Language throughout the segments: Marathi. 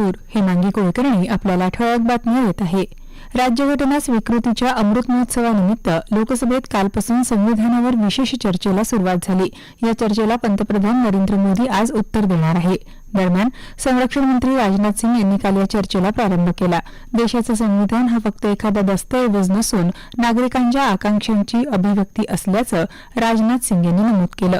नागपूर हेमांगी कुलकर्णी आपल्याला ठळक बातमी देत आहे. राज्यघटना स्वीकृतीच्या अमृत महोत्सवानिमित्त लोकसभेत कालपासून संविधानावर विशेष चर्चेला सुरुवात झाली. या चर्चेला पंतप्रधान नरेंद्र मोदी आज उत्तर देणार आहे. दरम्यान संरक्षण मंत्री राजनाथ सिंग यांनी काल या चर्चेला प्रारंभ केला. देशाचं संविधान हा फक्त एखादा दस्तऐवज नसून नागरिकांच्या आकांक्षांची अभिव्यक्ती असल्याचं राजनाथ सिंग यांनी नमूद केलं.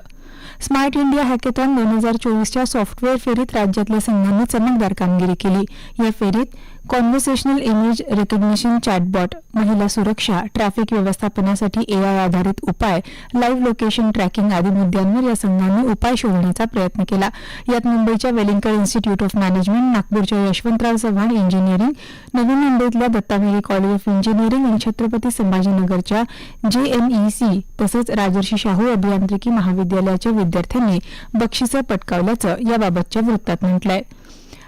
स्मार्ट इंडिया हॅकेथॉन दोन हजार चोवीसच्या सॉफ्टवेअर फेरीत राज्यातल्या संघांनी चमकदार कामगिरी केली. या फेरीत कॉन्व्हर्सेशनल इमेज रेकग्निशन चॅटबॉट महिला सुरक्षा ट्रॅफिक व्यवस्थापनासाठी एआय आधारित उपाय लाईव्ह लोकेशन ट्रॅकिंग आदी मुद्द्यांवर या संघांनी उपाय शोधण्याचा प्रयत्न केला. यात मुंबईच्या वेलिंगकर इन्स्टिट्यूट ऑफ मॅनेजमेंट नागपूरच्या यशवंतराव चव्हाण इंजिनिअरिंग नवी मुंबईतल्या दत्तामेघे कॉलेज ऑफ इंजिनिअरिंग आणि छत्रपती संभाजीनगरच्या जेएमईसी तसंच राजर्षी शाहू अभियांत्रिकी महाविद्यालयाच्या विद्यार्थ्यांनी बक्षिसं पटकावल्याचं याबाबतच्या वृत्तात म्हटलंय.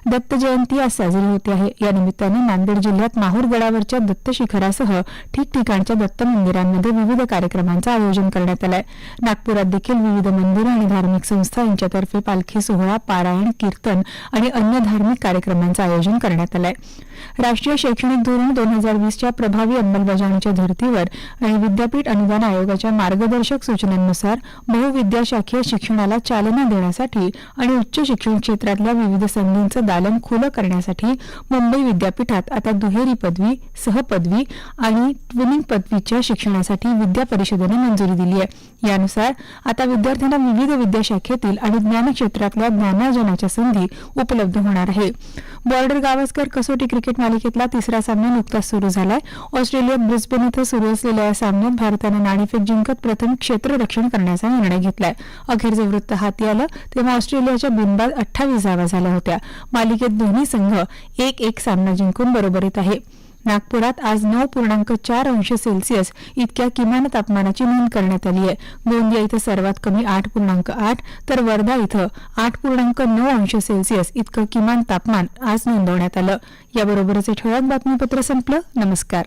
दत्त जयंती आज साजरी होते आहे. या निमित्ताने नांदेड जिल्ह्यात माहूर गडावरच्या दत्त शिखरासह ठिकठिकाणच्या दत्त मंदिरांमध्ये विविध कार्यक्रमांचं आयोजन करण्यात आलंय. नागपुरात देखील विविध मंदिरं आणि धार्मिक संस्था यांच्यातर्फे पालखी सोहळा पारायण कीर्तन आणि अन्य धार्मिक कार्यक्रमांचं आयोजन करण्यात आलंय. राष्ट्रीय शैक्षणिक धोरण दोन हजार वीसच्या प्रभावी अंमलबजावणीच्या धर्तीवर आणि विद्यापीठ अनुदान आयोगाच्या मार्गदर्शक सूचनांनुसार बहुविद्याशाखीय शिक्षणाला चालना देण्यासाठी आणि उच्च शिक्षण क्षेत्रातल्या विविध संधींचं दालन खुलं करण्यासाठी मुंबई विद्यापीठात आता दुहेरी पदवी सहपदवी आणि ट्विनिंग पदवीच्या शिक्षणासाठी विद्या परिषदेनं मंजुरी दिली आहे. यानुसार आता विद्यार्थ्यांना विविध विद्याशाखेतील आणि ज्ञानक्षेत्रातल्या ज्ञानार्जनाच्या संधी उपलब्ध होणार आहे. बॉर्डर गावस्कर कसोटी क्रिकेट मालिकेतला तिसरा सामना नुकताच सुरू झालाय. ऑस्ट्रेलियात ब्रिस्बेन इथं सुरू असलेल्या या सामन्यात भारतानं नाणेफेक जिंकत प्रथम क्षेत्ररक्षण करण्याचा निर्णय घेतलाय. अखेरचं वृत्त हाती आलं तेव्हा ऑस्ट्रेलियाच्या बिनबाद अठ्ठावीस धावा झाल्या होत्या. मालिकेत दोन्ही संघ एक एक सामना जिंकून बरोबरीत आहे. नागपुरात आज नऊ पूर्णांक चार अंश सेल्सिअस इतक्या किमान तापमानाची नोंद करण्यात आली आहे. गोंदिया इथं सर्वात कमी आठ पूर्णांक आठ तर वर्धा इथं आठ पूर्णांक नऊ अंश सेल्सिअस इतकं किमान तापमान आज नोंदवण्यात आलं. याबरोबरच हे ठळक बातमीपत्र संपलं. नमस्कार.